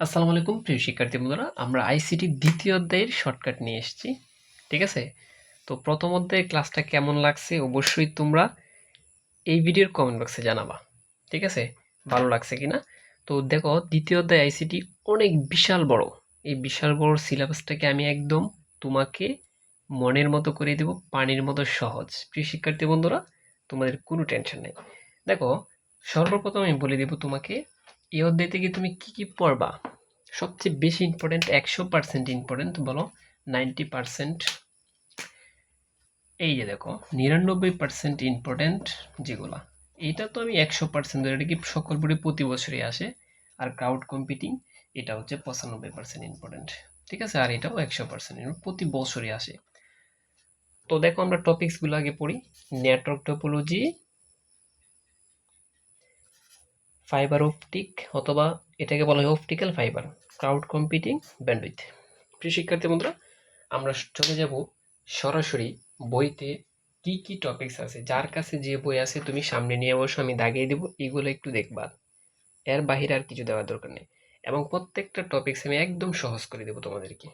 আসসালামু আলাইকুম, প্রিয় শিক্ষার্থী বন্ধুরা। আমরা আইসিটি দ্বিতীয় অধ্যায়ের শর্টকাট নিয়ে এসেছি, ঠিক আছে? তো প্রথম অধ্যায়ের ক্লাসটা কেমন লাগছে অবশ্যই তোমরা এই ভিডিওর কমেন্ট বক্সে জানাবা, ঠিক আছে? ভালো লাগছে কিনা? তো দেখো, দ্বিতীয় অধ্যায় আইসিটি অনেক বিশাল বড়। এই বিশাল বড় সিলেবাসটাকে আমি একদম তোমাকে মনের মতো করে দেব, পানির মতো সহজ। প্রিয় শিক্ষার্থী বন্ধুরা, তোমাদের কোনো টেনশন নেই। দেখো, সর্বপ্রথম আমি বলে দেব তোমাকে এই অধ্যায় থেকে তুমি কি কি পড়বা? সবচেয়ে বেশি ইম্পর্টেন্ট একশো পার্সেন্ট ইম্পর্টেন্ট বলো নাইনটি পার্সেন্ট এই যে দেখো, নিরানব্বই পার্সেন্ট ইম্পর্টেন্ট যেগুলা। এটা তো আমি একশো পার্সেন্ট এটা কি সকল বই প্রতি বছরই আসে। আর ক্রাউড কম্পিটিং এটা হচ্ছে পঁচানব্বই পার্সেন্ট ইম্পর্টেন্ট ঠিক আছে? আর এটাও একশো পার্সেন্ট প্রতি বছরই আসে। তো দেখো আমরা টপিকসগুলো আগে পড়ি। নেটওয়ার্ক টোপোলজি ফাইবার অপটিক অথবা এটাকে বলা হয় optical fibre crowd competing bandwidth প্রিয় শিক্ষার্থী বন্ধুরা, আমরা চলে যাব সরাসরি বইতে কি কি টপিকস আছে, যার কাছে যে বই আছে তুমি সামনে নিয়ে বসো, আমি দাগিয়ে দেবো, এগুলো একটু দেখবা। এর বাহিরে আর কিছু দেওয়ার দরকার নেই। এবং প্রত্যেকটা টপিকস আমি একদম সহজ করে দেবো তোমাদেরকে।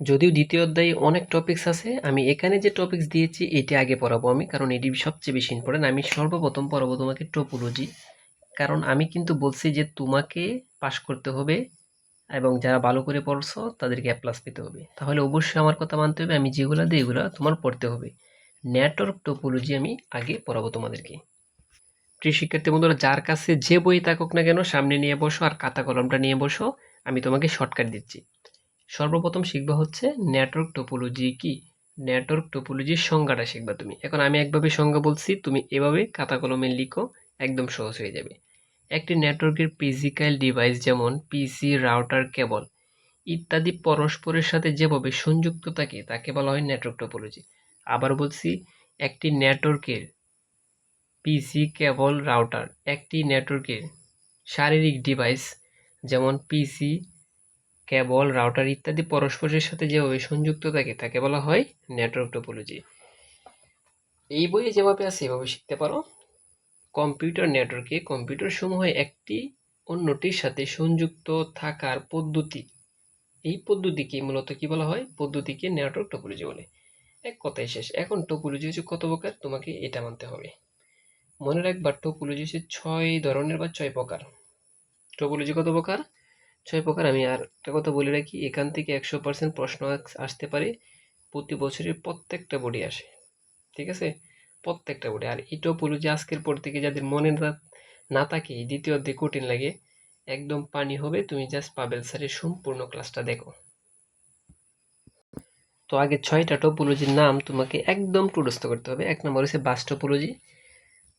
যদিও দ্বিতীয় অধ্যায়ে অনেক টপিক্স আছে, আমি এখানে যে টপিকস দিয়েছি, এটি আগে পড়াবো আমি, কারণ এটি সবচেয়ে বেশি ইম্পর্টেন্ট আমি সর্বপ্রথম পড়াবো তোমাকে টোপোলজি কারণ আমি কিন্তু বলছি যে তোমাকে পাশ করতে হবে এবং যারা ভালো করে পড়ছো, তাদেরকে প্লাস পেতে হবে। তাহলে অবশ্যই আমার কথা মানতে হবে, আমি যেগুলো দিই এগুলো তোমার পড়তে হবে। নেটওয়ার্ক টোপোলজি আমি আগে পড়াবো তোমাদেরকে। প্রিয় শিক্ষার্থী বন্ধুরা, যার কাছে যে বই থাকুক না কেন, সামনে নিয়ে বসো আর খাতা কলমটা নিয়ে বসো, আমি তোমাকে শর্টকাট দিচ্ছি। সর্বপ্রথম শিখবা হচ্ছে নেটওয়ার্ক টোপোলজি কি? নেটওয়ার্ক টোপোলজির সংজ্ঞাটা শিখবা তুমি। এখন আমি একভাবে সংজ্ঞা বলছি, তুমি এভাবে খাতা কলমে লিখো, একদম সহজ হয়ে যাবে। একটি নেটওয়ার্কের ফিজিক্যাল ডিভাইস যেমন পিসি রাউটার কেবল ইত্যাদি পরস্পরের সাথে যেভাবে সংযুক্ত থাকে, তাকে বলা হয় নেটওয়ার্ক টোপোলজি আবার বলছি, একটি নেটওয়ার্কের পিসি কেবল রাউটার একটি নেটওয়ার্কের শারীরিক ডিভাইস যেমন পিসি কেবল, রাউটার ইত্যাদি পরস্পরের সাথে যেভাবে সংযুক্ত থাকে, তাকে বলা হয় নেটওয়ার্ক টোপোলজি এই বইয়ে যেভাবে আছে, এভাবে শিখতে পারো। কম্পিউটার নেটওয়ার্কে কম্পিউটার সমূহ একটি অন্যটির সাথে সংযুক্ত থাকার পদ্ধতি। এই পদ্ধতিকে মূলত কি বলা হয়? পদ্ধতিকে নেটওয়ার্ক টোপোলজি বলে। এক কথাই শেষ। এখন টোপোলজি হচ্ছে কত প্রকার? তোমাকে এটা মানতে হবে। মনে রাখবার টোপোলজি হচ্ছে ছয় ধরনের বা ছয় প্রকার। টোপোলজি কত প্রকার? ছয় প্রকার, আমি আর একটা কথা বলে রাখি, এখান থেকে একশো পার্সেন্ট প্রশ্ন আসতে পারে, প্রতি বছরের প্রত্যেকটা বোর্ডে আসে, ঠিক আছে? প্রত্যেকটা বোর্ডে আর এটাও এই টোপোলজি আজকের পর থেকে যাদের মনে না থাকে দ্বিতীয় অধ্যায় কঠিন লাগে, একদম পানি হবে, তুমি জাস্ট পাবেল স্যারের সম্পূর্ণ ক্লাসটা দেখো। তো আগে ছয়টা টোপোলজির নাম তোমাকে একদম টুডস্থ করতে হবে। এক নম্বর হচ্ছে বাস টোপোলজি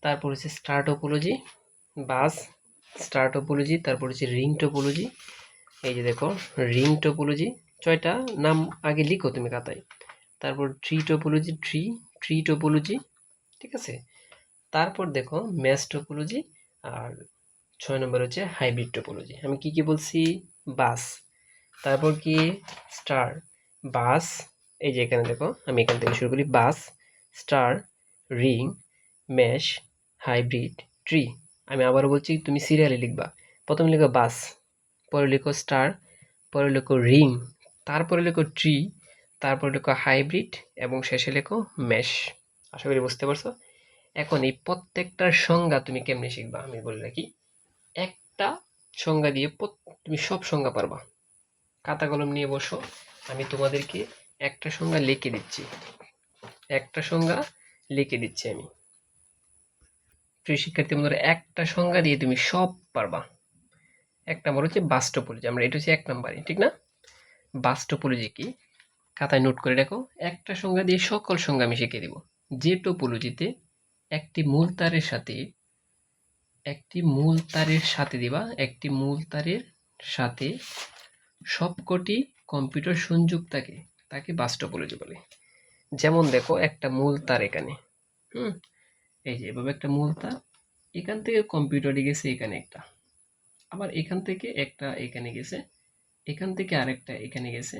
তারপর হচ্ছে star topology bus star topology তারপর হচ্ছে রিং টোপোলজি এই যে দেখো, রিং টোপোলজি ছয়টা নাম আগে লিখো তুমি খাতায়। তারপর tree topology tree tree topology ঠিক আছে? তারপর দেখো ম্যাস টোপোলজি আর ছয় নম্বর হচ্ছে হাইব্রিড টোপোলজি আমি কি কি বলছি? বাস। তারপর কি? স্টার বাস, এই যে এখানে দেখো, আমি এখান থেকে শুরু করি। Bus star ring mesh hybrid tree আমি আবারও বলছি, তুমি সিরিয়ালে লিখবা। প্রথমে লিখো বাস, পরে লিখো স্টার পরে লিখো রিং তারপরে লিখো ট্রি তারপরে লিখো হাইব্রিড এবং শেষে লেখো ম্যাশ আশা করি বুঝতে পারছ? এখন এই প্রত্যেকটার সংজ্ঞা তুমি কেমনে শিখবা আমি বলে রাখি। একটা সংজ্ঞা দিয়ে তুমি সব সংজ্ঞা পারবা। খাতা কলম নিয়ে বসো, আমি তোমাদেরকে একটা সংজ্ঞা লিখে দিচ্ছি। একটা সংজ্ঞা লিখে দিচ্ছি আমি। প্রিয় শিক্ষার্থী বন্ধুরা, একটা সংজ্ঞা দিয়ে তুমি সব পারবা। এক নম্বর হচ্ছে বাস্টোপোলজি আমরা এটা হচ্ছে এক নম্বরই, ঠিক না? বাস্টোপোলজি কি? খাতায় নোট করে রাখো। একটা সংজ্ঞা দিয়ে সকল সংজ্ঞা আমি শিখিয়ে দেব। যে টোপোলজিতে একটি মূল তারের সাথে, একটি মূল তারের সাথে দিবা, একটি মূল তারের সাথে সবকটি কম্পিউটার সংযোগ থাকে, তাকে বাস্টোপোলজি বলে। যেমন দেখো, একটা মূল তার এখানে। হুম? এই যে এভাবে একটা মূল তার এখান থেকে কম্পিউটারে গেছে এখানে একটা। আবার এখান থেকে একটা এখানে গেছে, এখান থেকে আরেকটা এখানে গেছে,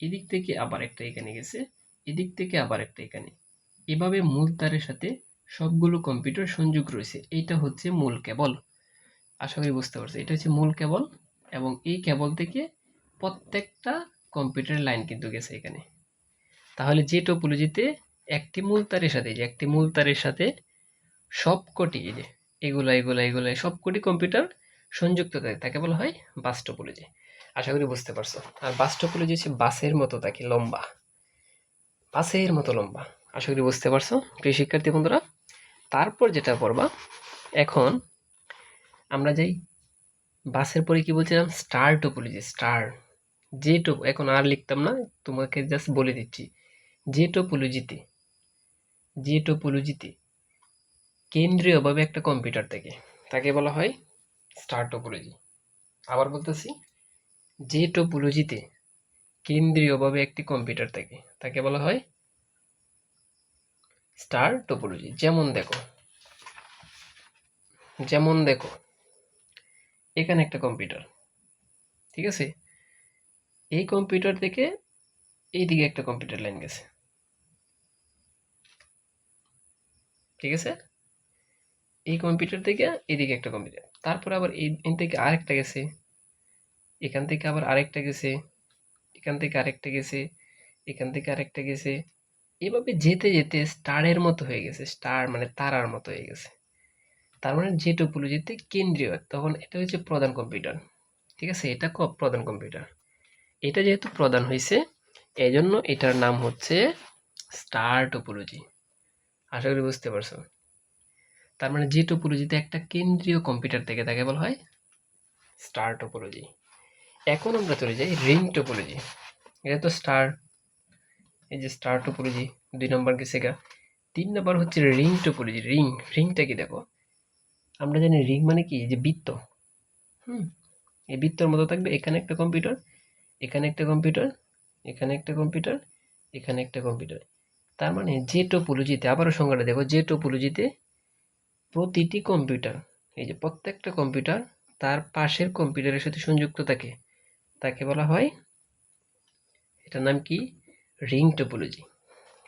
এদিক থেকে আবার একটা এখানে গেছে, এদিক থেকে আবার একটা এখানে। এভাবে মূল তারের সাথে সবগুলো কম্পিউটার সংযোগ রয়েছে। এইটা হচ্ছে মূল কেবল আশা করি বুঝতে পারছি এটা হচ্ছে মূল কেবল এবং এই কেবল থেকে প্রত্যেকটা কম্পিউটার লাইন কিন্তু গেছে এখানে। তাহলে যে টোপোলজিতে একটি মূল তারের সাথে, যে একটি মূল তারের সাথে সবকটি যে, এগুলা এগুলা এগুলা, সবকটি কম্পিউটার সংযুক্ত থাকে তাকে বলা হয় বাস টোপোলজি আশা করি বুঝতে পারছ। আর বাস টোপোলজি হচ্ছে বাসের মতো থাকে লম্বা। বাসের মতো লম্বা। আশা করি বুঝতে পারছ, প্রিয় শিক্ষার্থী বন্ধুরা। তারপর যেটা পড়বা, এখন আমরা যাই বাসের পরে কি বলছিলাম? স্টার টোপোলজি স্টার যে টোপ এখন আর লিখতাম না, তোমাকে জাস্ট বলে দিচ্ছি। যে টোপোলজিতে যে টোপোলজিতে কেন্দ্রীয়ভাবে একটা কম্পিউটার থাকে, তাকে বলা হয় স্টার টোপোলজি আবার বলতেছি, যে টোপোলজিতে কেন্দ্রীয়ভাবে একটি কম্পিউটার থাকে, তাকে বলা হয় স্টার টোপোলজি যেমন দেখো যেমন দেখো, এখানে একটা কম্পিউটার ঠিক আছে? এই কম্পিউটার থেকে এইদিকে একটা কম্পিউটার লাইন গেছে, ঠিক আছে? এই কম্পিউটার থেকে এদিকে একটা কম্পিউটার তারপর আবার এই থেকে আরেকটা গেছে। এখান থেকে আবার আরেকটা গেছে। এখান থেকে আরেকটা গেছে। এখান থেকে আরেকটা গেছে। এভাবে যেতে যেতে স্টারের মতো হয়ে গেছে। স্টার মানে তারার মতো হয়ে গেছে। তার মানে যে টোপোলজিতে কেন্দ্রীয় তখন এটা হচ্ছে প্রধান কম্পিউটার ঠিক আছে? এটা ক প্রধান কম্পিউটার এটা যেহেতু প্রধান হয়েছে এই জন্য এটার নাম হচ্ছে স্টার টোপোলজি আশা করি বুঝতে পারছ। তার মানে যে টোপোলজিতে একটা কেন্দ্রীয় কম্পিউটার থেকে তাকে বলা হয় স্টার টোপোলজি। এখন আমরা চলে যাই রিং টোপোলজি। এটা তো স্টার, এই যে স্টার টোপোলজি, দুই নম্বর গেছে গা। তিন নম্বর হচ্ছে রিং টোপোলজি। রিং, রিংটা কি দেখো? আমরা জানি রিং মানে কি? যে বৃত্ত। হুম, এই বৃত্তর মতো থাকবে। এখানে একটা কম্পিউটার, এখানে একটা কম্পিউটার, এখানে একটা কম্পিউটার, এখানে একটা কম্পিউটার। তার মানে যে টোপোলজিতে, আবারও সংজ্ঞাটা দেখো, যে টোপোলজিতে প্রতিটি কম্পিউটার এই যে প্রত্যেকটা কম্পিউটার তার পাশের কম্পিউটারের সাথে সংযুক্ত থাকে। তাকে বলা হয়, এটার নাম কি? রিং টোপোলজি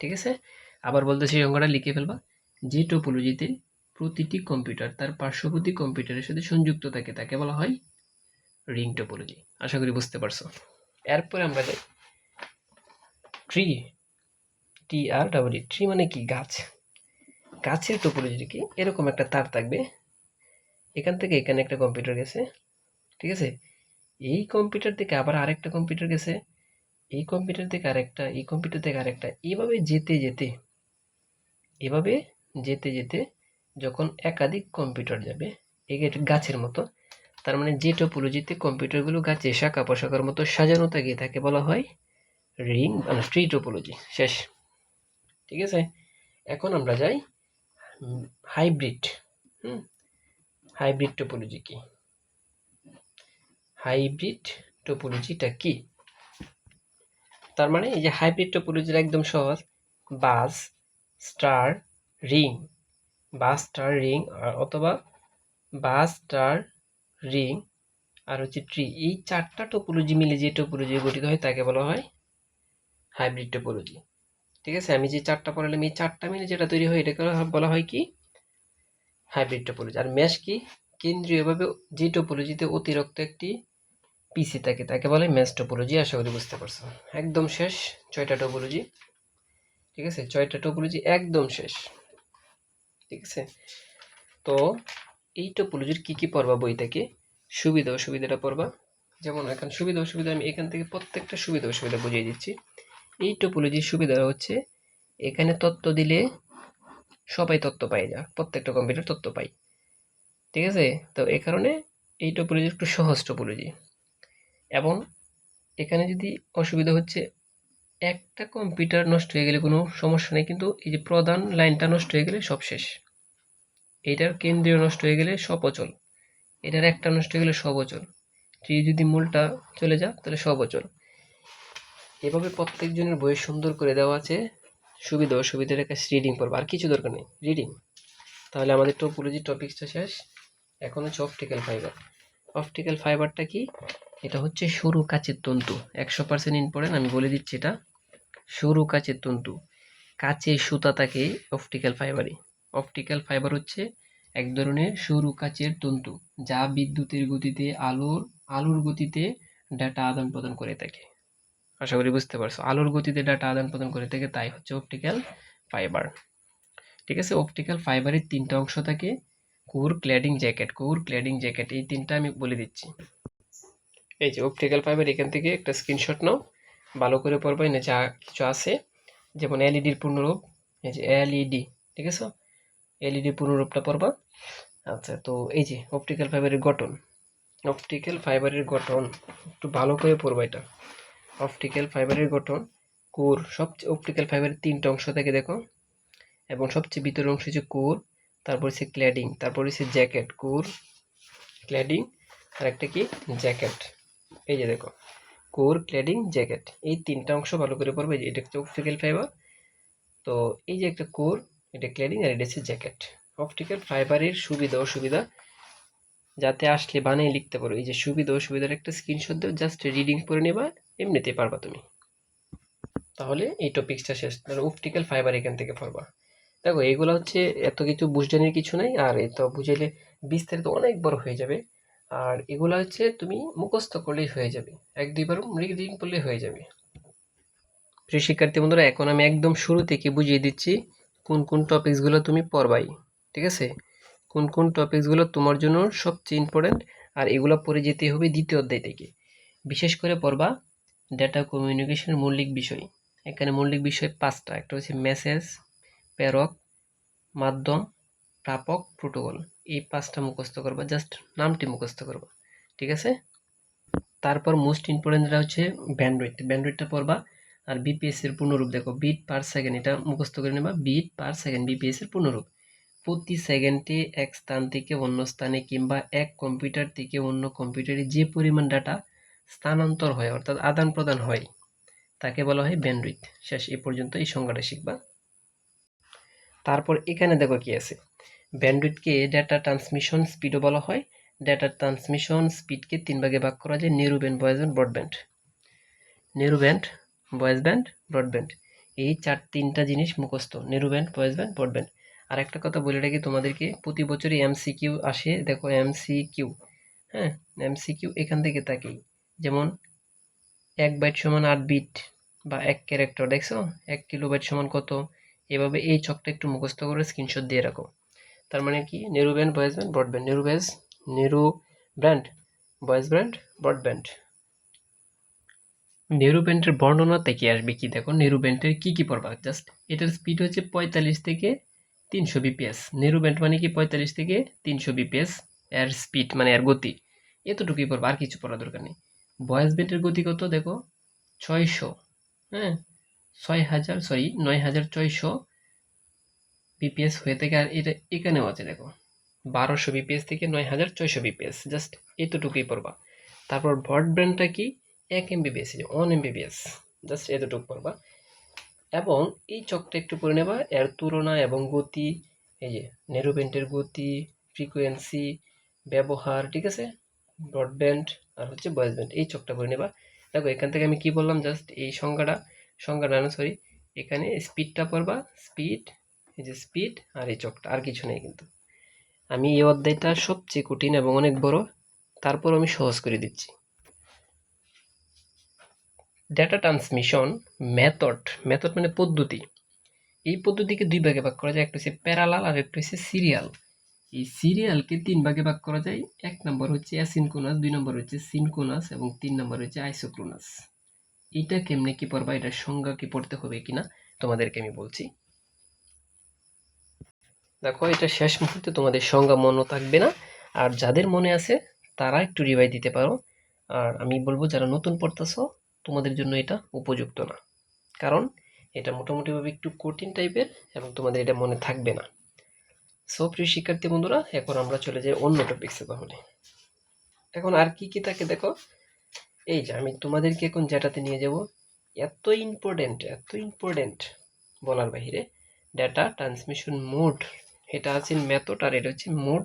ঠিক আছে? আবার বলতেছি সংখ্যাটা লিখে ফেলবা। যে টোপোলজিতে প্রতিটি কম্পিউটার তার পার্শ্ববর্তী কম্পিউটারের সাথে সংযুক্ত থাকে, তাকে বলা হয় রিং টোপোলজি আশা করি বুঝতে পারছ। এরপরে আমরা যাই। ট্রি টি আর ডাবল ট্রি মানে কি? গাছ। গাছের টোপোলজি কি, এরকম একটা তার থাকবে। এখান থেকে এখানে একটা কম্পিউটার গেছে, ঠিক আছে? এই কম্পিউটার থেকে আবার আরেকটা কম্পিউটার গেছে, এই কম্পিউটার থেকে আরেকটা, এই কম্পিউটার থেকে আরেকটা। এভাবে যেতে যেতে, এভাবে যেতে যেতে যখন একাধিক কম্পিউটার যাবে, এই গাছের মতো, তার মানে যে টোপোলজিতে কম্পিউটারগুলো গাছে শাখা পোশাকার মতো সাজানো থাকে, তাকে বলা হয় রিং মানে ট্রি টোপোলজি শেষ। ঠিক আছে? এখন আমরা যাই হাইব্রিড। হুম। হাইব্রিড টোপোলজি কি? হাইব্রিড টোপোলজিটা কি? তার মানে এই যে হাইব্রিড টোপোলজির একদম সহজ bus star ring. Bus star ring অথবা বাস স্টার রিং আর হচ্ছে ট্রি। এই চারটা টোপোলজি মিলে যে টোপোলজি গঠিত হয় তাকে বলা হয় হাইব্রিড টোপোলজি। ঠিক আছে? আমি যে চারটা পড়ালাম, এই চারটা মিলে যেটা তৈরি হয়, এটাকে বলা হয় কি? হাইব্রিড টোপোলজি আর ম্যাশ কি? কেন্দ্রীয়ভাবে যে টোপোলজিতে অতিরিক্ত একটি পিসি থাকে, তাকে বলে ম্যাশ টোপোলজি আশা করি বুঝতে পারছ। একদম শেষ ছয়টা টোপোলজি ঠিক আছে? ছয়টা টোপোলজি একদম শেষ। ঠিক আছে? তো এই টোপোলজির কী কী পড়বা বই থেকে? সুবিধা অসুবিধাটা পড়বা। যেমন এখন সুবিধা অসুবিধা আমি এখান থেকে প্রত্যেকটা সুবিধা অসুবিধা বুঝিয়ে দিচ্ছি। এই টোপোলজির সুবিধা হচ্ছে, এখানে তত্ত্ব দিলে সবাই তত্ত্ব পাই যা, প্রত্যেকটা কম্পিউটার তত্ত্ব পাই ঠিক আছে? তো এই কারণে এই টোপোলজি একটু সহজ টোপোলজি এবং এখানে যদি অসুবিধা হচ্ছে, একটা কম্পিউটার নষ্ট হয়ে গেলে কোনো সমস্যা নেই, কিন্তু এই যে প্রধান লাইনটা নষ্ট হয়ে গেলে সব শেষ। এটার কেন্দ্রীয় নষ্ট হয়ে গেলে সব অচল। এটার একটা নষ্ট হয়ে গেলে সব অচল। যদি মূলটা চলে যা তাহলে সব অচল। এভাবে প্রত্যেকজনের বই সুন্দর করে দেওয়া আছে। সুবিধা, অসুবিধার কাছে রিডিং পড়ব আর কিছু দরকার নেই। রিডিং তাহলে আমাদের টোপোলজি টপিক্সটা শেষ। এখন হচ্ছে অপটিক্যাল ফাইবার অপটিক্যাল ফাইবারটা কি? এটা হচ্ছে সরু কাচের তন্তু। একশো পার্সেন্ট ইম্পর্টেন্ট আমি বলে দিচ্ছি এটা। সরু কাচের তন্তু। কাচে সুতা থাকে অপটিক্যাল ফাইবারে অপটিক্যাল ফাইবার হচ্ছে এক ধরনের সরু কাচের তন্তু, যা বিদ্যুতের গতিতে, আলোর আলোর গতিতে ডাটা আদান প্রদান করে থাকে। আশা করি বুঝতে পারছ। আলোর গতিতে ডাটা আদান প্রদান করে থাকে, তাই হচ্ছে অপটিক্যাল ফাইবার ঠিক আছে অপটিক্যাল ফাইবারের তিনটা অংশ থাকে core cladding jacket core cladding jacket এই তিনটা আমি বলে দিচ্ছি। এই যে অপটিক্যাল ফাইবার এখান থেকে একটা স্ক্রিনশট নাও। ভালো করে পড়বা, এনে যা কিছু আছে। যেমন এলইডির পূর্ণরূপ, এই যে এলইডি ঠিক আছে? এলইডি পূর্ণরূপটা পড়বা। আচ্ছা তো এই যে অপটিক্যাল ফাইবারের গঠন। অপটিক্যাল ফাইবারের গঠন, একটু ভালো করে পড়বা এটা। অপটিক্যাল ফাইবারের গঠন, কোর, সবচেয়ে অপটিক্যাল ফাইবারের তিনটা অংশ থাকে দেখো, এবং সবচেয়ে ভিতরের অংশ হচ্ছে কোর, তারপর হচ্ছে ক্ল্যাডিং তারপর হচ্ছে জ্যাকেট কোর ক্ল্যাডিং আর একটা কি জ্যাকেট এই যে দেখো, কোর ক্ল্যাডিং জ্যাকেট এই তিনটা অংশ ভালো করে পড়বে, যে এটা হচ্ছে অপটিক্যাল ফাইবার তো এই যে একটা কোর, এটা ক্ল্যাডিং আর এটা হচ্ছে জ্যাকেট অপটিক্যাল ফাইবারের সুবিধা, অসুবিধা, যাতে আসলে বানিয়ে লিখতে পারো, এই যে সুবিধা, অসুবিধার একটা স্ক্রিনশট দেও জাস্ট রিডিং করে নেবা এমনিতেই পারবা তুমি। তাহলে এই টপিক্সটা শেষ। তাহলে অপটিক্যাল ফাইবার এখান থেকে পড়বা। দেখো, এগুলো হচ্ছে এত কিছু বুঝজানির কিছু নাই, আর এত বুঝাইলে বিস্তারিত অনেক বড় হয়ে যাবে। আর এগুলো হচ্ছে তুমি মুখস্থ করলেই হয়ে যাবে। এক দুইবার রিডিং করলেই হয়ে যাবে। প্রিয় শিক্ষার্থী বন্ধুরা, এখন আমি একদম শুরু থেকে বুঝিয়ে দিচ্ছি কোন কোন টপিকসগুলো তুমি পড়বাই, ঠিক আছে? কোন কোন টপিকসগুলো তোমার জন্য সবচেয়ে ইম্পর্ট্যান্ট আর এগুলো পড়ে যেতে হবে দ্বিতীয় অধ্যায় থেকে। বিশেষ করে পড়বা ডেটা কমিউনিকেশনের মৌলিক বিষয়। এখানে মৌলিক বিষয় পাঁচটা। একটা হচ্ছে মেসেজ প্রেরক, মাধ্যম, প্রাপক প্রোটোকল এই পাঁচটা মুখস্থ করবা জাস্ট নামটি মুখস্থ করবা, ঠিক আছে? তারপর মোস্ট ইম্পর্টেন্টটা হচ্ছে ব্যান্ডউইথ ব্যান্ডউইথটা পড়বা আর বিপিএসের পূর্ণরূপ। দেখো বিট পার সেকেন্ড এটা মুখস্থ করে নেবা বিট পার সেকেন্ড বিপিএসের পূর্ণরূপ। প্রতি সেকেন্ডে এক স্থান থেকে অন্য স্থানে কিংবা এক কম্পিউটার থেকে অন্য কম্পিউটারে যে পরিমাণ ডাটা স্থানান্তর হয়, অর্থাৎ আদান প্রদান হয়। তাকে বলা হয় ব্যান্ডউইথ শেষ, এ পর্যন্ত এই সংজ্ঞাটা শিখবা। তারপর এখানে দেখো কি আছে। ব্যান্ডউইথকে ডেটা ট্রান্সমিশন স্পিডও বলা হয়। ডেটা ট্রান্সমিশন স্পিডকে তিন ভাগে ভাগ করা যায়। Narrow band voice band broadband narrow band voice band broadband এই চার, তিনটা জিনিস মুখস্থ। নেরু ব্যান্ড ব্যান্ড ব্রডব্যান্ড আর একটা কথা বলে রাখি তোমাদেরকে। প্রতি বছরই এমসিকিউ আসে। দেখো এমসিকিউ হ্যাঁ? এমসিকিউ এখান থেকে তাকেই। যেমন এক বাইট সমান আট বিট বা এক ক্যারেক্টার দেখছ? এক কিলো বাইট সমান কত? এভাবে এই চকটা একটু মুখস্থ করে স্ক্রিনশট দিয়ে রাখো। তার মানে কি? Narrow band voice band broadband narrow badge narrow brand voice brand broadband narrow ব্যান্ডের বর্ণনা থেকে আসবে কি? দেখো নেরু ব্যান্ডের কী কি পড়বা জাস্ট এটার স্পিড হচ্ছে পঁয়তাল্লিশ থেকে তিনশো বিপিএস নেরু ব্যান্ড মানে কি? পঁয়তাল্লিশ থেকে তিনশো বিপিএস এর স্পিড মানে এর গতি। এতটুকুই পড়বা আর কিছু পড়া দরকার নেই। বয়েজ ব্যান্ডের গতি কত? দেখো, ছয়শো হ্যাঁ? ছয় হাজার সরি নয় হাজার ছয়শো বিপিএস হয়ে থাকে আর এটা এখানেও আছে, দেখো। বারোশো বিপিএস থেকে নয় হাজার ছয়শো বিপিএস জাস্ট এতটুকুই পড়বা। তারপর ব্রডব্যান্ডটা কি? এক M MBBS one MBBS just এতটুকু পড়বা। এবং এই চকটা একটু করে নেবা, এর তুলনা এবং গতি, এই যে নেরোবেন্টের গতি ফ্রিকোয়েন্সি ব্যবহার, ঠিক আছে? ব্রডব্যান্ড আর হচ্ছে ভয়েস ব্যান্ড এই চকটা করে নেবা। দেখো, এখান থেকে আমি কি বললাম? জাস্ট এই সংখ্যাটা সংখ্যাটা না সরি এখানে স্পিডটা পড়বা স্পিড এই যে স্পিড আর এই চকটা আর কিছু নেই কিন্তু। আমি এই অধ্যায়টা সবচেয়ে কঠিন এবং অনেক বড়, তারপর আমি সহজ করে দিচ্ছি। ডেটা ট্রান্সমিশন মেথড মেথড মানে পদ্ধতি। এই পদ্ধতিকে দুই ভাগে ভাগ করা যায়, একটা হচ্ছে প্যারালাল আর একটা হচ্ছে সিরিয়াল এই সিরিয়ালকে তিন ভাগে ভাগ করা যায়। এক নম্বর হচ্ছে অ্যাসিনকোনাস দুই নম্বর হচ্ছে সিনকোনাস এবং তিন নম্বর হচ্ছে আইসোক্রোনাস। এটা কেমনে কি পড়বা, এটার সংজ্ঞা কি পড়তে হবে কিনা তোমাদেরকে আমি বলছি। দেখো, এটা শেষ মুহূর্তে তোমাদের সংজ্ঞা মনে থাকবে না। আর যাদের মনে আছে, তারা একটু রিভাই দিতে পারো। আর আমি বলব, যারা নতুন পড়তেছো, তোমাদের জন্য এটা উপযুক্ত না। কারণ এটা মোটামুটিভাবে একটু কঠিন টাইপের এবং তোমাদের এটা মনে থাকবে না। সো প্রিয় শিক্ষার্থী বন্ধুরা, এখন আমরা চলে যাই অন্য টপিক্সে তাহলে। এখন আর কি কি থাকে দেখো? এই যে, আমি তোমাদেরকে এখন যেটাতে নিয়ে যাব, এত ইম্পর্টেন্ট এত ইম্পর্টেন্ট বলার বাহিরে ডেটা ট্রান্সমিশন মোড এটা আছে মেথড আর এটা হচ্ছে মোড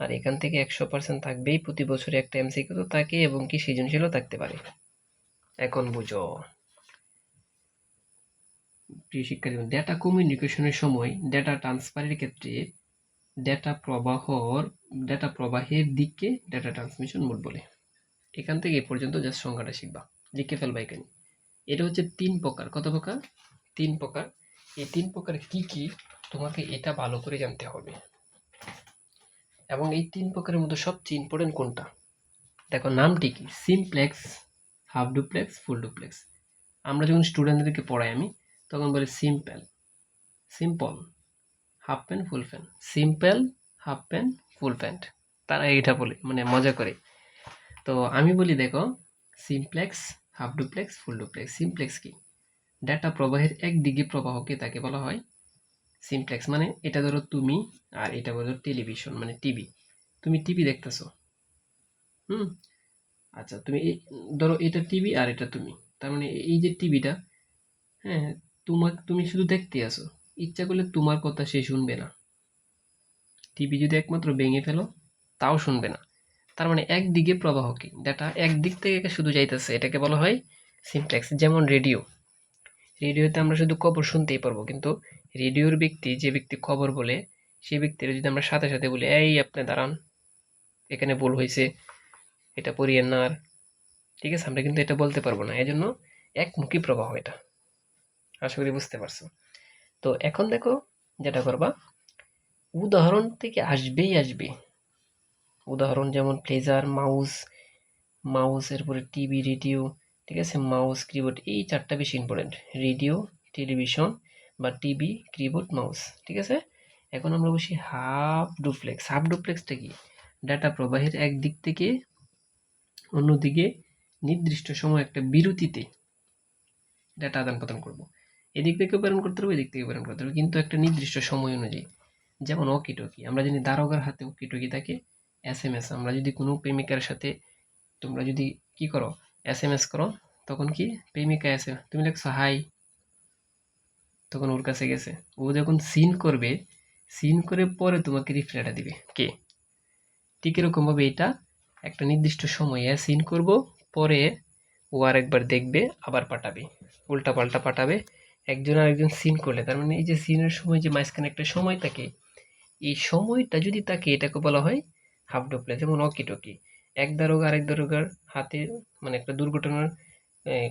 আর এখান থেকে একশো পার্সেন্ট থাকবেই, প্রতি বছরে একটা এমসিকিউ তো থাকে এবং কি সৃজনশীলও থাকতে পারে। এখন বুঝো। প্রিয় শিক্ষার্থী ডেটা কমিউনিকেশনের সময় ডেটা ট্রান্সফারের ক্ষেত্রে ডেটা প্রবাহর ডেটা প্রবাহের দিককে ডেটা ট্রান্সমিশন মোড বলে। এখান থেকে এই পর্যন্ত জাস্ট সংখ্যাটা শিখবা, লিখে ফেলবা এখানে। এটা হচ্ছে তিন প্রকার। কত প্রকার? তিন প্রকার। এই তিন প্রকার কি কি? তোমাকে এটা ভালো করে জানতে হবে। এবং এই তিন প্রকারের মধ্যে সবচেয়ে ইম্পর্টেন্ট কোনটা? দেখো, নামটি কি? Simplex, half duplex, full duplex. আমরা যখন স্টুডেন্টদেরকে পড়াই আমি, তখন বলি simple simple half pant, full pant. Simple half pant, full pant. তারা এইটা বলে মানে মজা করে। তো আমি বলি, দেখো, simplex, half duplex, full duplex. Simplex কি? ডাটা প্রবাহের একদিকে প্রবাহকে তাকে বলা হয় সিমপ্লেক্স। মানে এটা ধরো তুমি আর এটা বলো টেলিভিশন মানে টিভি। তুমি টিভি দেখতেছো। হুম? আচ্ছা তুমি ধরো এটা টিভি আর এটা তুমি। তার মানে এই যে টিভিটা হ্যাঁ তোমার তুমি শুধু দেখতে আসো ইচ্ছা করলে তোমার কথা সে শুনবে না। টিভি যদি একমাত্র ভেঙে ফেলো, তাও শুনবে না। তার মানে একদিকে প্রবাহ কি? ডেটা একদিক থেকে শুধু যাইতেছে, এটাকে বলা হয় সিমপ্লেক্স যেমন রেডিও রেডিওতে আমরা শুধু খবর শুনতেই পারব, কিন্তু রেডিওর ব্যক্তি যে ব্যক্তি খবর বলে সেই ব্যক্তির যদি আমরা সাথে সাথে বলি, এই আপনি দাঁড়ান, এখানে ভুল হয়েছে এটা পড়িয়েন না আর। ঠিক আছে, আমরা কিন্তু এটা বলতে পারব না। এই জন্য একমুখী প্রবাহ এটা। আশা করি বুঝতে পারছ। তো এখন দেখো যেটা করবা, উদাহরণ থেকে আসবেই আসবে। উদাহরণ যেমন প্লেজার মাউস মাউস, এরপরে টিভি, রেডিও, ঠিক আছে? মাউস, কিবোর্ড, এই চারটা বেশি ইম্পর্টেন্ট রেডিও, টেলিভিশন বা টিভি, কিবোর্ড, মাউস, ঠিক আছে? এখন আমরা বসি হাফ ডুপ্লেক্স। হাফ ডুপ্লেক্সটা কি? ডাটা প্রবাহের এক দিক থেকে অন্যদিকে নির্দিষ্ট সময় একটা বিরতিতে ডাটা আদান প্রদান করব। এদিক থেকে প্রেরণ করতে পারব এদিক থেকে প্রেরণ করতে পারব কিন্তু একটা নির্দিষ্ট সময় অনুযায়ী, যেমন ওকি টকি আমরা জানি দারোগার হাতে ওকি টকি থাকে এস এম এস আমরা যদি কোনো প্রেমিকার সাথে, তোমরা যদি কি করো এস এম এস করো, তখন কি প্রেমিকা এসে, তুমি লিখছো হাই তখন ওর কাছে গেছে। ও যখন সিন করবে সিন করে পরে তোমাকে রিপ্লাইটা দিবে, কে? ঠিক এরকমভাবে এটা একটা নির্দিষ্ট সময়ে সিন করব, পরে ও আরেকবার দেখবে, আবার পাঠাবে উল্টা পাল্টা পাঠাবে একজন আরেকজন সিন করলে। তার মানে এই যে সিনের সময় যে মাঝখানে একটা সময় থাকে, এই সময়টা যদি তাকে এটাকে বলা হয় হাফ ডুপ্লে যেমন অকি টকি এক দারোগা আরেক দারোগার হাতে মানে একটা দুর্ঘটনার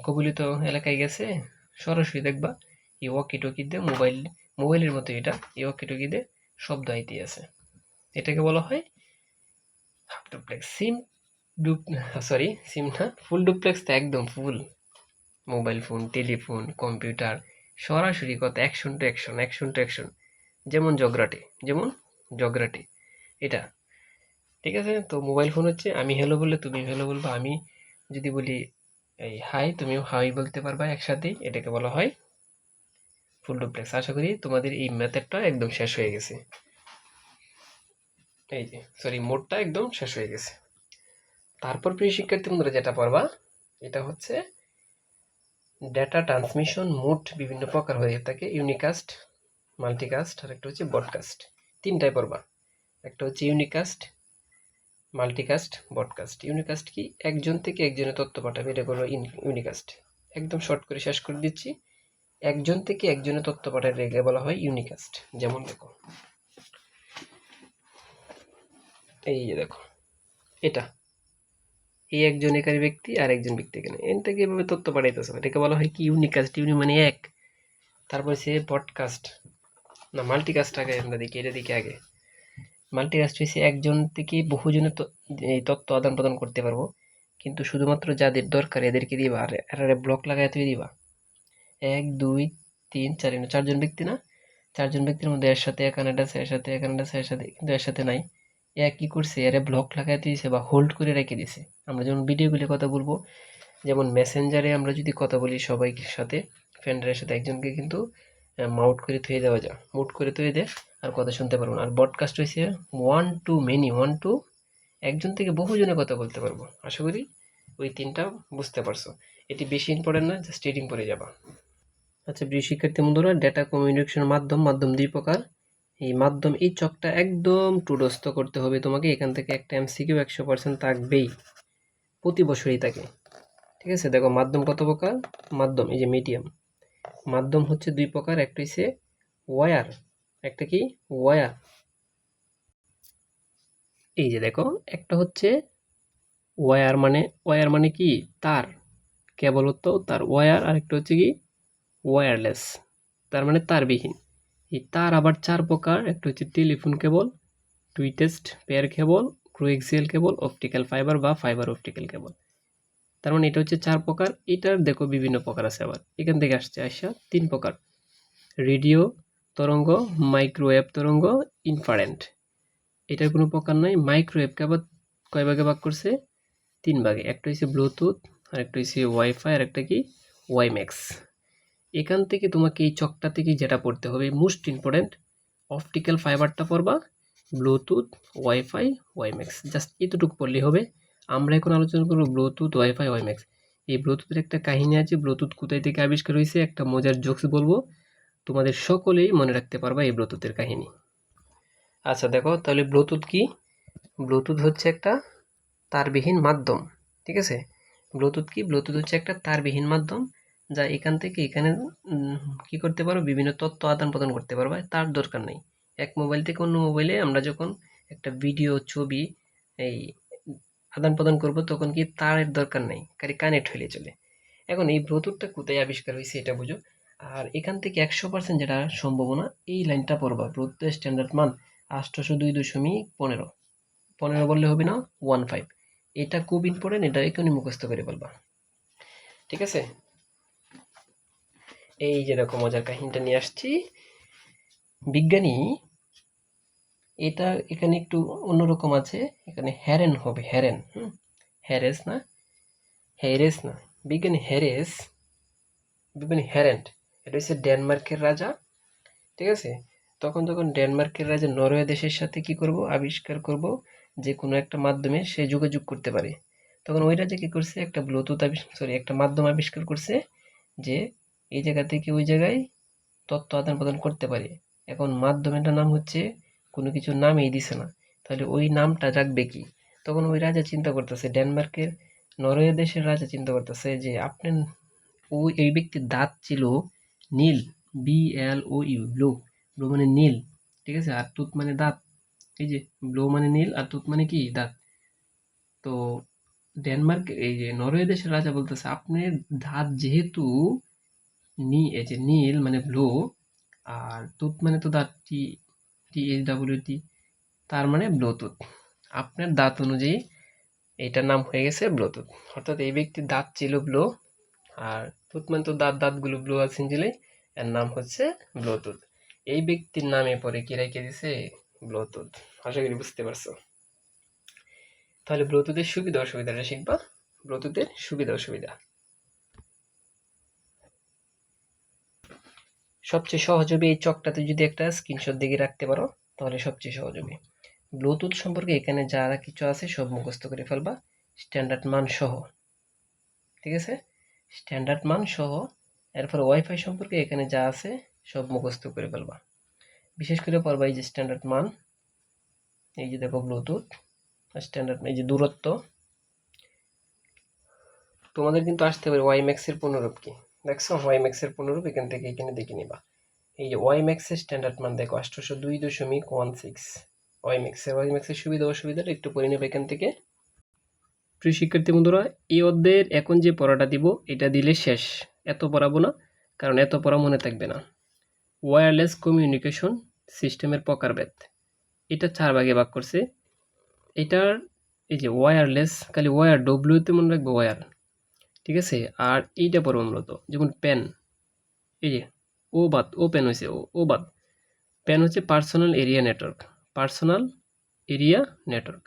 কবলিত এলাকায় গেছে, সরাসরি দেখবা এই ওয়াকি টকিতে মোবাইল মোবাইলের মতো এটা, এই ওয়াকি টকিতে শব্দ আইতে আছে। এটাকে বলা হয় half duplex sim dup sorry sim না ফুল ডুপ্লেক্স তো একদম full mobile phone telephone computer সরাসরি কথা action to action action to action যেমন জগরাটে যেমন জগরাটে এটা, ঠিক আছে? তো মোবাইল ফোন হচ্ছে, আমি হ্যালো বললে তুমি হ্যালো বলবা, আমি যদি বলি, এই হাই তুমিও হাই বলতে পারবা একসাথেই, এটাকে বলা হয় ফুল ডুপ্লেক্স আশা করি তোমাদের এই মেথডটা একদম শেষ হয়ে গেছে। এই যে সরি মোডটা একদম শেষ হয়ে গেছে। তারপর প্রিয় শিক্ষার্থী বন্ধুরা যেটা পড়বা, এটা হচ্ছে ডেটা ট্রান্সমিশন মোড বিভিন্ন প্রকার হয়ে থাকে ইউনিকাস্ট মাল্টিকাস্ট আর একটা হচ্ছে বডকাস্ট তিনটায় পড়বা। একটা হচ্ছে ইউনিকাস্ট মাল্টিকাস্ট বডকাস্ট ইউনিকাস্ট কি একজন থেকে একজনের তথ্য পাঠাবে, এটা হলো ইউনিকাস্ট একদম শর্ট করে শেষ করে দিচ্ছি। একজন থেকে একজনের তথ্য পাঠাবে এগুলো বলা হয় ইউনিকাস্ট যেমন দেখো। এই যে দেখো। এটা। এই একজন একারী ব্যক্তি, আর একজন ব্যক্তি এখানে। এন থেকে এভাবে তথ্য পাঠাইতেছে এটাকে বলা হয় কি? ইউনিকাস্ট ইউনি মানে এক। তারপরে সে পডকাস্ট না মাল্টিকাস্ট আগে আমরা দেখি, এটা দেখি আগে। মাল্টিকাস্ট হয়েছে একজন থেকে বহুজনের এই তথ্য আদান প্রদান করতে পারব। কিন্তু শুধুমাত্র যাদের দরকার এদেরকে দিবা, আর এরারে ব্লক লাগাই তুই দিবা। এক, দুই, তিন, চার চারজন ব্যক্তি না? চারজন ব্যক্তির মধ্যে এর সাথে এখানেটা আছে এর সাথে এখানেটা আছে এর সাথে কিন্তু এর সাথে নাই। এ কী করছে? এরে ব্লক লাগাই দিয়েছে বা হোল্ড করে রেখে দিয়েছে। আমরা যেমন ভিডিওগুলি কথা বলব, যেমন মেসেঞ্জারে আমরা যদি কথা বলি সবাইর সাথে ফ্রেন্ডের সাথে একজনকে কিন্তু মাউট করে থুয়ে দেওয়া যায়। মুট করে থুয়ে দেয় আর কথা শুনতে পারব না। আর ব্রডকাস্ট হয়েছে one to many one to একজন থেকে বহুজনে কথা বলতে পারব। আশা করি ওই তিনটা বুঝতে পারছ। এটি বেশি ইম্পর্টেন্ট না জাস্ট রিডিং পড়ে যাবা। আচ্ছা প্রিয় শিক্ষার্থী বন্ধুরা ডেটা কমিউনিকেশন মাধ্যম মাধ্যম দুই প্রকার। এই মাধ্যম, এই চকটা একদম টুডস্থ করতে হবে। তোমাকে এখান থেকে একটা এমসিকিউ একশো পার্সেন্ট থাকবেই প্রতি বছরই থাকে ঠিক আছে? দেখো, মাধ্যম কত প্রকার? মাধ্যম, এই যে মিডিয়াম মাধ্যম হচ্ছে দুই প্রকার, একটা হচ্ছে ওয়ার একটা কি? ওয়ার এই যে দেখো, একটা হচ্ছে ওয়্যার মানে ওয়ার মানে কি? তার, কেবলত্ব, তার ওয়্যার আর একটা হচ্ছে কি? ওয়্যারলেস তার মানে তারবিহীন। এই তার আবার চার প্রকার, একটা হচ্ছে telephone cable twisted pair cable coaxial cable, optical fibre বা ফাইবার অপটিক্যাল কেবল। তার মানে এটা হচ্ছে চার প্রকার, এটার দেখো বিভিন্ন প্রকার আছে আবার। এখান থেকে আসছে আসা তিন প্রকার। রেডিও, তরঙ্গ, মাইক্রোওয়েভ তরঙ্গ, ইনফারেন্ট। এটার কোনো প্রকার নাই, মাইক্রোওয়েভকে আবার কয় ভাগে ভাগ করছে? তিন ভাগে। একটা হচ্ছে ব্লুটুথ আর একটা হচ্ছে ওয়াইফাই আর একটা কি? ওয়াইম্যাক্স। এখান থেকে তোমাকে এই চকটা থেকে যেটা পড়তে হবে মোস্ট ইম্পর্ট্যান্ট অপটিক্যাল ফাইবারটা পড়বা ব্লুটুথ ওয়াইফাই ওয়াইম্যাক্স জাস্ট এতটুকু পড়লেই হবে। আমরা এখন আলোচনা করব ব্লুটুথ ওয়াইফাই ওয়াইম্যাক্স এই ব্লুটুথের একটা কাহিনী আছে ব্লুটুথ কোথায় থেকে আবিষ্কার হয়েছে, একটা মজার জোকস বলব। তোমাদের সকলেই মনে রাখতে পারবা এই ব্লুটুথের কাহিনী। আচ্ছা দেখো, তাহলে ব্লুটুথ কি? ব্লুটুথ হচ্ছে একটা তারবিহীন মাধ্যম, ঠিক আছে? ব্লুটুথ কি? ব্লুটুথ হচ্ছে একটা তারবিহীন মাধ্যম। যা এখান থেকে এখানে কি করতে পারো? বিভিন্ন তথ্য আদান প্রদান করতে পারবা তার দরকার নেই। এক মোবাইল থেকে অন্য মোবাইলে আমরা যখন একটা ভিডিও ছবি এই আদান প্রদান করব, তখন কি তারের দরকার নেই? কারি কানেক্ট হলে চলে। এখন এই ব্লুটুথটা কোথায় আবিষ্কার হয়েছে এটা বুঝো। আর এখান থেকে একশো পার্সেন্ট যেটা সম্ভাবনা, এই লাইনটা পড়বা। ব্লুটুথের স্ট্যান্ডার্ড মান আটশোশো দুই দশমিক পনেরো। পনেরো বললে হবে না ওয়ান ফাইভ এটা খুব ইম্পর্টেন্ট এটা এখনই মুখস্থ করে বলবা। ঠিক আছে? এই যে দেখো মজার কাহিনীটা নিয়ে আসছি। বিজ্ঞানী, এটা এখানে একটু অন্যরকম আছে। এখানে হ্যারেন হবে, হ্যারেন হ্যারেস না? হ্যারেস না। বিজ্ঞানী হ্যারেস, বিজ্ঞানী হ্যারেন্ট, এটা হচ্ছে ডেনমার্কের রাজা, ঠিক আছে? তখন তখন ডেনমার্কের রাজা নরওয়ে দেশের সাথে কি করব? আবিষ্কার করব যে কোনো একটা মাধ্যমে সে যোগাযোগ করতে পারে। তখন ওই রাজা কি করছে? একটা ব্লুটুথ আবিষ্কার সরি একটা মাধ্যম আবিষ্কার করছে যে এই জায়গা থেকে ওই জায়গায় তথ্য আদান প্রদান করতে পারে। এখন মাধ্যমেরটার নাম হচ্ছে, কোনো কিছুর নামই দিছে না। তাহলে ওই নামটা রাখবে কি? তখন ওই রাজা চিন্তা করতেছে, ডেনমার্কের নরওয়ে দেশের রাজা চিন্তা করতেছে যে, আপনি ওই, এই ব্যক্তির দাঁত ছিল নীল B L O U blue. Blue মানে নীল, ঠিক আছে? আর তুত মানে দাঁত। এই যে, ব্লু মানে নীল আর তুত মানে কি? দাঁত। তো ডেনমার্ক, এই যে নরওয়ে দেশের রাজা বলতেছে আপনার দাঁত যেহেতু নি, এই যে নীল মানে ব্লু আর তুত মানে তো দাঁত টি টি এইচ ডাব্লিউ টি তার মানে ব্লুটুথ আপনার দাঁত অনুযায়ী এটার নাম হয়ে গেছে ব্লুটুথ অর্থাৎ এই ব্যক্তির দাঁত ছিল ব্লু আর তুত মানে তো দাঁত, দাঁতগুলো ব্লু আছে ছিলে এর নাম হচ্ছে ব্লুটুথ এই ব্যক্তির নামে পরে কি রেখে দিছে ব্লুটুথ আশা করি বুঝতে পারছ। তাহলে ব্লুটুথের সুবিধা, অসুবিধাটা শিখবা। ব্লুটুথের সুবিধা, অসুবিধা। সবচেয়ে সহজ হবে এই চকটাতে যদি একটা স্ক্রিনশট দিকে রাখতে পারো, তাহলে সবচেয়ে সহজ হবে। ব্লুটুথ সম্পর্কে এখানে যারা কিছু আছে সব মুখস্থ করে ফেলবা। স্ট্যান্ডার্ড মান সহ, ঠিক আছে? স্ট্যান্ডার্ড মান সহ, এরপর ওয়াইফাই সম্পর্কে এখানে যা আছে সব মুখস্থ করে ফেলবা। বিশেষ করে পড়বা এই যে স্ট্যান্ডার্ড মান, এই যে দেখো ব্লুটুথ স্ট্যান্ডার্ড এই যে দূরত্ব। তোমাদের কিন্তু আসতে পারে ওয়াইম্যাক্সের পুনরূপ কি? দেখছ? ওয়াইম্যাক্সের পুনরূপ এখান থেকে এখানে দেখে নিবা। এই যে ওয়াই ওয়াইম্যাক্সের স্ট্যান্ডার্ড মান দেখো, আটশোশো দুই দশমিক ওয়ান সিক্স ওয়াইম্যাক্সের ওয়াইম্যাক্সের সুবিধা, অসুবিধাটা একটু পড়ে নেবে এখান থেকে। প্রিয় শিক্ষার্থী বন্ধুরা, এই অধ্যায়ের এখন যে পড়াটা দিব, এটা দিলে শেষ। এত পড়াবো না, কারণ এত পড়া মনে থাকবে না। ওয়্যারলেস কমিউনিকেশন সিস্টেমের প্রকারভেদ। এটা চার ভাগে ভাগ করছে। এটার, এই যে ওয়্যারলেস খালি ওয়্যার ডব্লিউতে মনে রাখবে ওয়্যার ঠিক আছে? আর এইটা পড়ব মূলত। যেমন পেন এই যে, ও বাদ, ও পেন হয়েছে ও ও বাদ। পেন হচ্ছে personal area network personal area network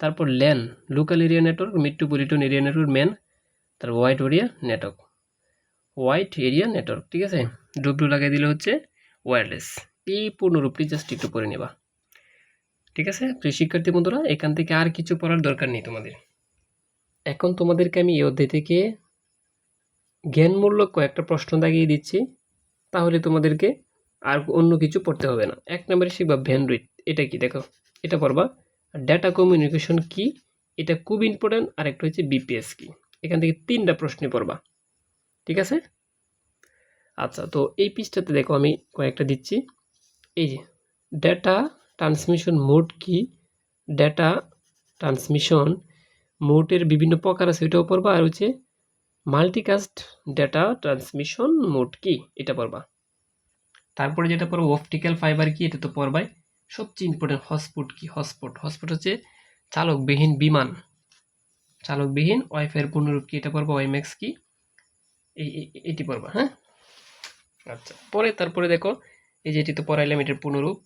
তারপর LAN local area network metropolitan area network MAN তার wide area network wide area network ঠিক আছে? ডব্লিউ লাগিয়ে দিলে হচ্ছে ওয়্যারলেস এই পূর্ণরূপটি জাস্ট একটু পড়ে নেবা। ঠিক আছে? তো শিক্ষার্থী বন্ধুরা, এখান থেকে আর কিছু পড়ার দরকার নেই তোমাদের। এখন তোমাদেরকে আমি এই অধ্যায় থেকে জ্ঞানমূলক কয়েকটা প্রশ্ন দাগিয়ে দিচ্ছি, তাহলে তোমাদেরকে আর অন্য কিছু পড়তে হবে না। এক নম্বরে শিখবা ভ্যানরুইট এটা কি দেখো, এটা পড়বা। ডেটা কমিউনিকেশন কি, এটা খুব ইম্পর্টেন্ট আর একটা হচ্ছে বিপিএস কি। এখান থেকে তিনটা প্রশ্নে পড়বা, ঠিক আছে? আচ্ছা তো এই পিসটাতে দেখো আমি কয়েকটা দিচ্ছি। এই যে ডেটা ট্রান্সমিশন মোড কি? ডেটা ট্রান্সমিশন মোটের বিভিন্ন প্রকার আছে, ওইটাও পড়বা। আর হচ্ছে মাল্টিকাস্ট ডেটা ট্রান্সমিশন মোড কি, এটা পড়বা। তারপরে যেটা পড়ব অপটিক্যাল ফাইবার কি, এটা তো পড়বাই। সবচেয়ে ইম্পর্টেন্ট হটস্পট কি হটস্পট হটস্পট হচ্ছে চালকবিহীন বিমান। চালকবিহীন ওয়াইফাইয়ের পুনরূপ কি, এটা পড়বা, ওয়াইম্যাক্স কি? এই এটি পড়বা হ্যাঁ? আচ্ছা পরে তারপরে দেখো, এই যে এটি তো পড়াইলাম, এটার পুনরূপ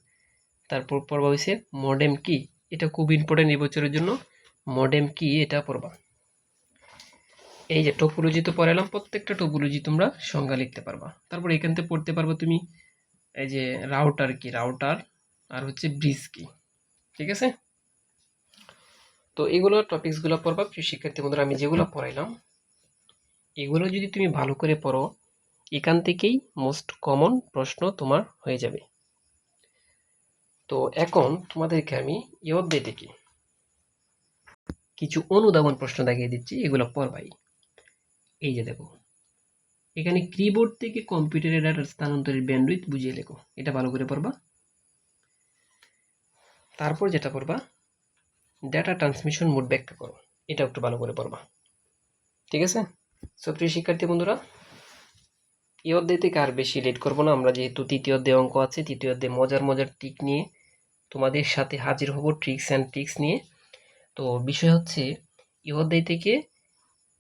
তারপর পড়বা হয়েছে মডেম কি, এটা খুব ইম্পর্টেন্ট এই বছরের জন্য। মডেম কি এটা পড়বা। এই যে টোপোলজি তো পড়ালাম, প্রত্যেকটা টোপোলজি তোমরা সংজ্ঞা লিখতে পারবা। তারপর এখান থেকে পড়তে পারব তুমি এই যে রাউটার কি রাউটার আর হচ্ছে ব্রিজ কি, ঠিক আছে? তো এগুলো টপিকসগুলো পড়বা, প্রিয় শিক্ষার্থী বন্ধুরা, আমি যেগুলো পড়াইলাম, এগুলো যদি তুমি ভালো করে পড়ো, এখান থেকেই মোস্ট কমন প্রশ্ন তোমার হয়ে যাবে। তো এখন তোমাদেরকে আমি অধ্যায় থেকে কিছু অনুধাবন প্রশ্ন দেখিয়ে দিচ্ছি, এগুলো পড়বাই। এই যে দেখো, এখানে কিবোর্ড থেকে কম্পিউটারের ডাটা স্থানান্তরের ব্যান্ডউইথ বুঝিয়ে লেখো, এটা ভালো করে পড়বা। তারপর যেটা পড়বা ডেটা ট্রান্সমিশন মোড ব্যাখ্যা করো এটা একটু ভালো করে পড়বা। ঠিক আছে? সো প্রিয় শিক্ষার্থী বন্ধুরা, এই অধ্যায় থেকে আর বেশি লেট করব না, আমরা যেহেতু তৃতীয় অধ্যায় অঙ্ক আছে, তৃতীয় অধ্যায় মজার মজার ট্রিক নিয়ে তোমাদের সাথে হাজির হব ট্রিক্স অ্যান্ড ট্রিক্স নিয়ে। তো বিষয় হচ্ছে, এই থেকে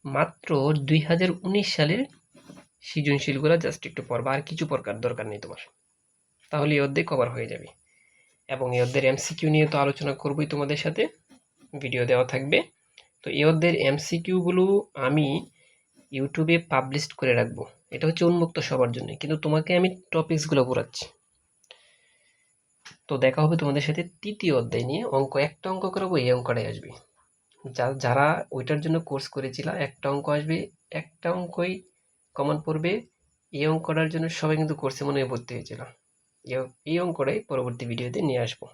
মাত্র দুই হাজার উনিশ সালের সৃজনশীলগুলো জাস্ট একটু পড়বা, আর কিছু পড়ার দরকার নেই তোমার। তাহলে এই অধ্যায় কভার হয়ে যাবে। এবং এই অধ্যায়ের এমসিকিউ নিয়ে তো আলোচনা করবই তোমাদের সাথে ভিডিও দেওয়া থাকবে। তো এই অধ্যায়ের এমসিকিউগুলো আমি ইউটিউবে পাবলিশ করে রাখব। এটা হচ্ছে উন্মুক্ত সবার জন্য, কিন্তু তোমাকে আমি টপিকসগুলো ঘোরাচ্ছি। তো দেখা হবে তোমাদের সাথে তৃতীয় অধ্যায় নিয়ে। অঙ্ক, একটা অঙ্ক করব, এই অঙ্কটাই আসবে। যা- যারা ওইটার জন্য কোর্স করেছিল, একটা অঙ্ক আসবে, একটা অঙ্কই কমন পড়বে। এই অঙ্কটার জন্য সবাই কিন্তু কোর্সে মনে হয় ভর্তি হয়েছিল। এই অঙ্কটাই পরবর্তী ভিডিওতে নিয়ে আসব।